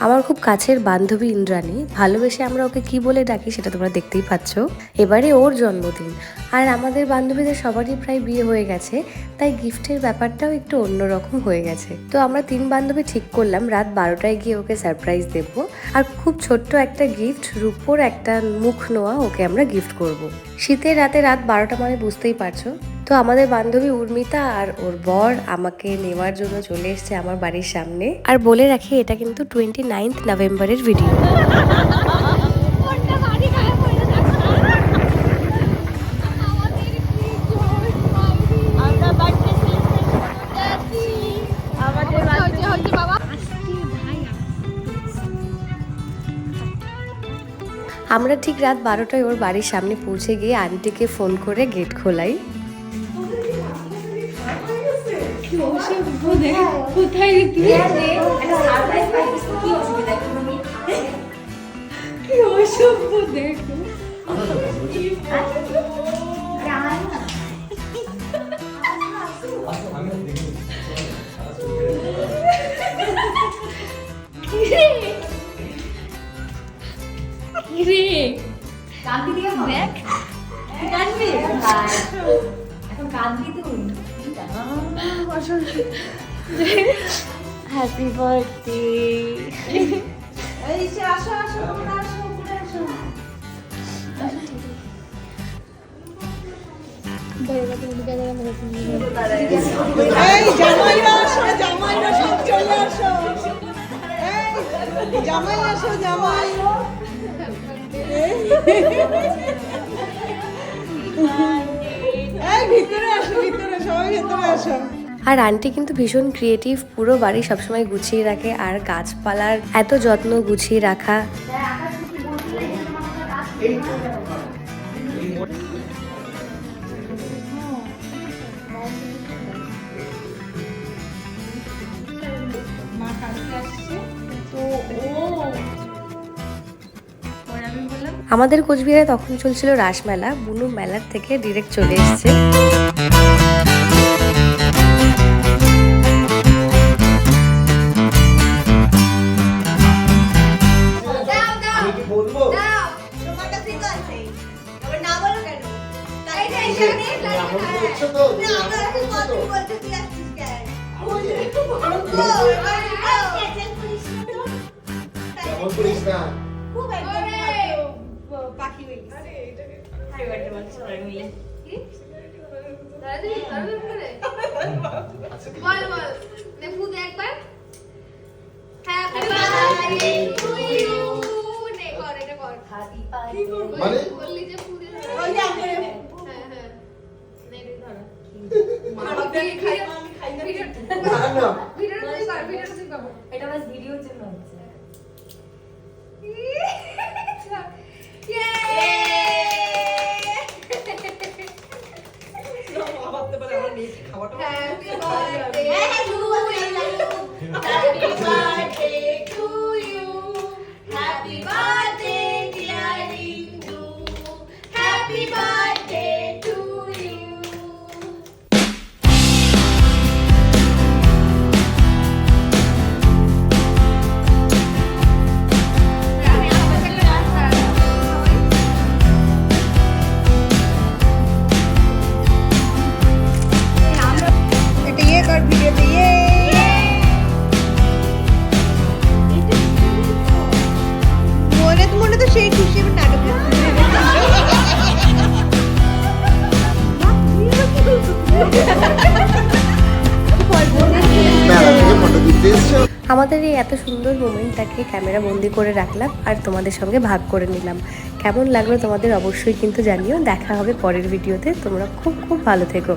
আমার খুব কাছের বান্ধবী ইন্দ্রাণী, ভালোবেসে আমরা ওকে কি বলে ডাকি সেটা তোমরা দেখতেই পাচ্ছ। এবারে ওর জন্মদিন। আর আমাদের বান্ধবীদের সবারই প্রায় বিয়ে হয়ে গেছে, তাই গিফটের ব্যাপারটাও একটু অন্যরকম হয়ে গেছে। তো আমরা তিন বান্ধবী ঠিক করলাম, রাত বারোটায় গিয়ে ওকে সারপ্রাইজ দেব। আর খুব ছোট্ট একটা গিফট রূপোর একটা মুখ নোয়া ওকে আমরা গিফট করব। শীতের রাতে রাত বারোটা মানে বুঝতেই পারছ তো আমাদের বান্ধবী উর্মিতা আর ওর বর আমাকে নেওয়ার জন্য চলে এসেছে আমার বাড়ির সামনে। আর বলে রাখি, এটা কিন্তু টোয়েন্টি নাইন্থ নভেম্বরের ভিডিও আমরা ঠিক রাত বারোটায় ওর বাড়ির সামনে পৌঁছে গিয়ে আন্টিকে ফোন করে গেট খোলাই। কোথায় রেখে কি অসভ্য দেখো। রে? দেখ কাঁদবি এখন কাঁদবি তুই হ্যাপি বার্থডে জামাই আসো জামাই। এই। ভিতরে আসো ভিতরে সবাই ভিতরে আসো। আর আন্টি কিন্তু ভীষণ ক্রিয়েটিভ পুরো বাড়ি সবসময় গুছিয়ে রাখে আর গাছপালার এত যত্ন গুছিয়ে রাখা। আমাদের কোচবিহারে তখন চলছিল রাসমেলা, বুনু মেলার থেকে ডিরেক্ট চলে এসেছে। দাও বলব? তোমার কাছে তো আছে। আবার না বলো কেন? তাই এই এখানে এখন বলছো তো? না আমরা এখন কত বলতে তুই আসছিস কেন? কেমন করিস না। খুব একদম ওরে। ভালো পাখি হয়ে গেছে। হ্যাপি বার্থডে বলছো মিলে। দাদি দাদি করে বল বল। নে একবার। হ্যাপি বার্থডে মানে? হ্যাঁ হ্যাঁ পারে আমার মেয়ে খাওয়াটা Happy birthday to you. আমাদের এই এত সুন্দর মোমেন্টটাকে ক্যামেরা বন্দি করে রাখলাম আর তোমাদের সঙ্গে ভাগ করে নিলাম। কেমন লাগল তোমাদের অবশ্যই কিন্তু জানিও। দেখা হবে পরের ভিডিওতে। তোমরা খুব খুব ভালো থেকো।